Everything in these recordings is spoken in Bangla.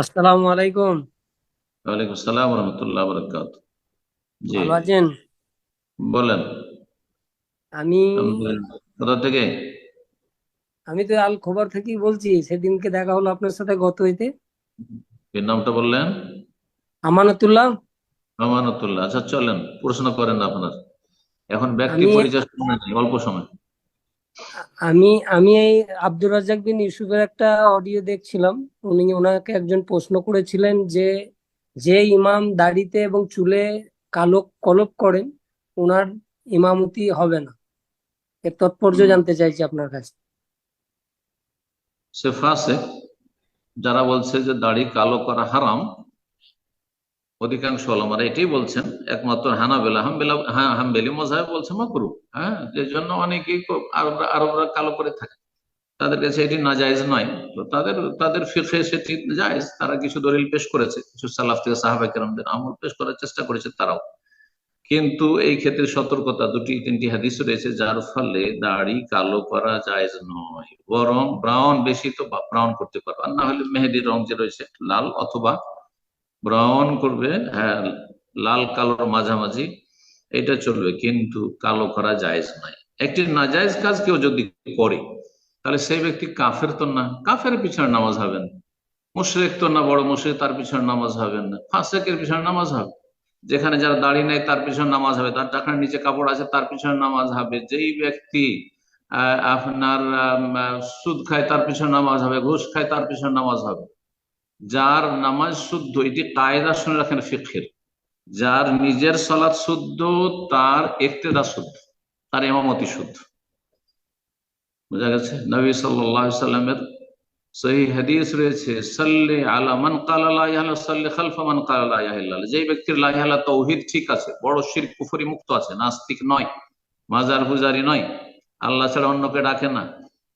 আসসালামু আলাইকুম। ওয়ালাইকুম আসসালাম রহমতুল্লাহ বরকাত জি। ভালো আছেন? বলেন। আমি কোথা থেকে? আমি তো আল খবর থেকেই বলছি সেদিনকে দেখা হলো আপনার সাথে গত হইতে। কি নামটা বললেন? আমানতুল্লাহ। আমানতুল্লাহ। আচ্ছা চলেন প্রশ্ন করেন আপনার। এখন ব্যক্তি পরিচয় নেই, অল্প সময়। আমি আমি এই আব্দুর রাজ্জাক বিন ইউসুফের একটা অডিও দেখছিলাম। উনি ওনাকে একজন প্রশ্ন করেছিলেন যে যে ইমাম দাড়িতে এবং চুলে কালো কলপ করেন ওনার ইমামতি হবে না। এর তাৎপর্য জানতে চাইছি আপনার কাছে সে ফাসে যারা বলছে যে দাড়ি কালো করা হারাম অধিকাংশ ওলামারা এটাই বলছেন, একমাত্র হানাবেলা, হামবেলা হ্যাঁ হামবেলি মজাহ বলছে মাকরু হ্যাঁ? যে জন্য অনেকেই আরবরা আরবরা কালো করে থাকে। তাদের কাছে এটি নাজায়েজ নয়। তো তাদের তাদের ফিখে সেটি জায়েজ, তারা কিছু দলিল পেশ করেছে। কিছু সালাফ থেকে সাহাবা কেরামদের আমল পেশ করার চেষ্টা করেছে তারাও। কিন্তু এই ক্ষেত্রে সতর্কতা দুটি, তিনটি হাদিস রয়েছে, যার ফলে দাড়ি কালো করা জায়েজ নয়। বরং ব্রাউন বেশি তো ব্রাউন করতে পারবে আর না হলে মেহেদির রং যে রয়েছে, লাল অথবা ব্রাউন করবে হ্যাঁ লাল কালোর মাঝামাঝি, এটা চলবে, কিন্তু কালো করা জায়েজ নয়। একটি নাজায়েজ কাজ কেউ যদি করে, তাহলে সেই ব্যক্তি কাফের তো না, কাফের পিছনে নামাজ হবে না। মুশরেক তো না, বড় মুশরেক তার পিছনে নামাজ হবে না। ফাসেকের পিছনে নামাজ হবে। যেখানে যারা দাড়ি নেই তার পিছনে নামাজ হবে, তার টাকার নিচে কাপড় আছে তার পিছনে নামাজ হবে। যেই ব্যক্তি আপনার সুদ খায় তার পিছনে নামাজ হবে, ঘুষ খায় তার পিছনে নামাজ হবে। যার নামাজ শুদ্ধ, এটি কায়দা শুনে রাখেন ফিখের যার নিজের সলাৎ শুদ্ধ, তার ইক্তেদা শুদ্ধ, তার ইমামতি শুদ্ধ। বোঝা গেছে? নবী সাল্লামের সহি হাদিস রয়েছে, সাল্লি আলা মান কালা সাল্লি খালফা মান কালা। যেই ব্যক্তির লা ইলাহা ইল্লাল্লাহ তৌহিদ ঠিক আছে, বড় শির কুফরি মুক্ত আছে, নাস্তিক নয়, মাজার পূজারি নয়, আল্লাহ ছাড়া অন্যকে ডাকে না।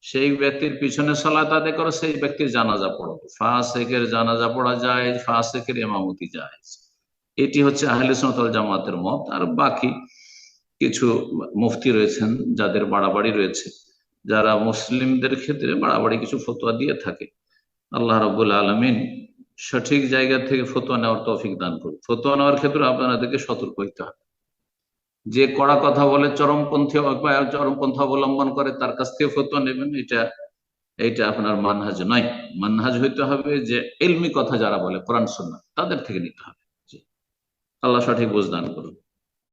সেই ব্যক্তির পিছনে সলাত আদায় করো, সেই ব্যক্তির জানাজা পড়ো। ফাসেকের জানাজা পড়া যায় ফাসেকের ইমামতি যায় এটি হচ্ছে আহলে সুন্নাত জামাতের মত। আর বাকি কিছু মুফতি রয়েছেন যাদের বাড়াবাড়ি রয়েছে। যারা মুসলিমদের ক্ষেত্রে বাড়াবাড়ি কিছু ফতোয়া দিয়ে থাকে। আল্লাহ রবুল আলমিন সঠিক জায়গা থেকে ফতোয়া নেওয়ার তৌফিক দান করুন। ফতোয়া নেওয়ার ক্ষেত্রে আপনাদেরকে সতর্ক হইতে হবে। যে কড়া কথা বলে চরমপন্থী চরমপন্থা অবলম্বন করে, তার কাছ থেকে ফতোয়া নেবেন, এটা এটা আপনার মানহাজ নয়। মানহাজ হইতে হবে যে এলমি কথা যারা বলে, কোরআন সন্না তাদের থেকে নিতে হবে। আল্লাহ সঠিক বোঝদান করুন